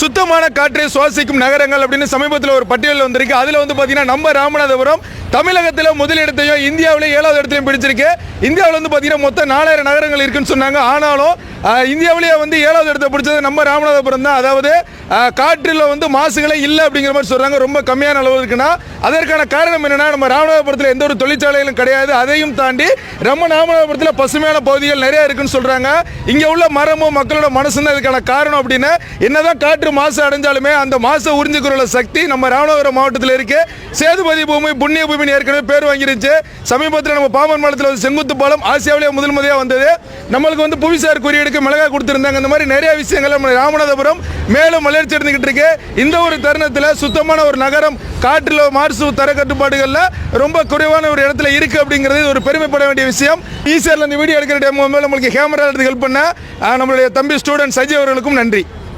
சுத்தமான காற்றை சுவாசிக்கும் நகரங்கள் அப்படின்னு சமீபத்தில் ஒரு பட்டியலில் வந்திருக்கு. அதில் வந்து பார்த்தீங்கன்னா நம்ம ராமநாதபுரம் தமிழகத்தில் முதலிடத்தையும் இந்தியாவிலேயே ஏழாவது இடத்தையும் பிடிச்சிருக்கு. இந்தியாவில் வந்து பார்த்தீங்கன்னா மொத்தம் நாலாயிரம் நகரங்கள் இருக்குன்னு சொன்னாங்க. ஆனாலும் இந்தியாவிலேயே வந்து ஏழாவது இடத்தை பிடிச்சது நம்ம ராமநாதபுரம் தான். அதாவது காற்றில் வந்து மாசுகளே இல்லை அப்படிங்கிற மாதிரி சொல்கிறாங்க ரொம்ப கம்மியான அளவு இருக்குன்னா அதற்கான காரணம் என்னன்னா நம்ம ராமநாதபுரத்தில் எந்த ஒரு தொழிற்சாலைகளும் கிடையாது. அதையும் தாண்டி நம்ம ராமநாதபுரத்தில் பசுமையான பகுதிகள் நிறைய இருக்குன்னு சொல்கிறாங்க இங்கே உள்ள மரமும் மக்களோட மனசுன்னு தான் இதுக்கான காரணம் அப்படின்னு. என்னதான் காற்று மாசு அடைஞ்சாலுமே அந்த மாசை உறிஞ்சிக்கிற சக்தி நம்ம ராமநாதபுரம் மாவட்டத்தில் இருக்கு. சேதுபதி பூமி புண்ணிய பூமின்னு ஏற்கனவே பேர் வாங்கிருச்சு. சமீபத்தில் நம்ம பாமன் மாவட்டத்தில் வந்து செங்குத்து பாலம் ஆசியாவிலேயே முதல் முறையாக வந்தது. நம்மளுக்கு வந்து புவிசார் குறியீடுக்கு மிளகா கொடுத்துருந்தாங்க. இந்த மாதிரி நிறைய விஷயங்கள் நம்ம ராமநாதபுரம் மேலும் வளர்ச்சி அடைந்துகிட்டு இருக்கு. இந்த ஒரு தருணத்தில் சுத்தமான ஒரு நகரம் காற்றில் மார்சு தர கட்டுப்பாடுகளில் ரொம்ப குறைவான ஒரு இடத்துல இருக்கு அப்படிங்கிறது ஒரு பெருமைப்பட வேண்டிய விஷயம். ஈஸியாக இந்த வீடியோ எடுக்கிற டைம் நம்மளுக்கு கேமரா எடுத்து ஹெல்ப் பண்ண நம்மளுடைய தம்பி ஸ்டூடெண்ட் சஜி அவர்களுக்கும் நன்றி.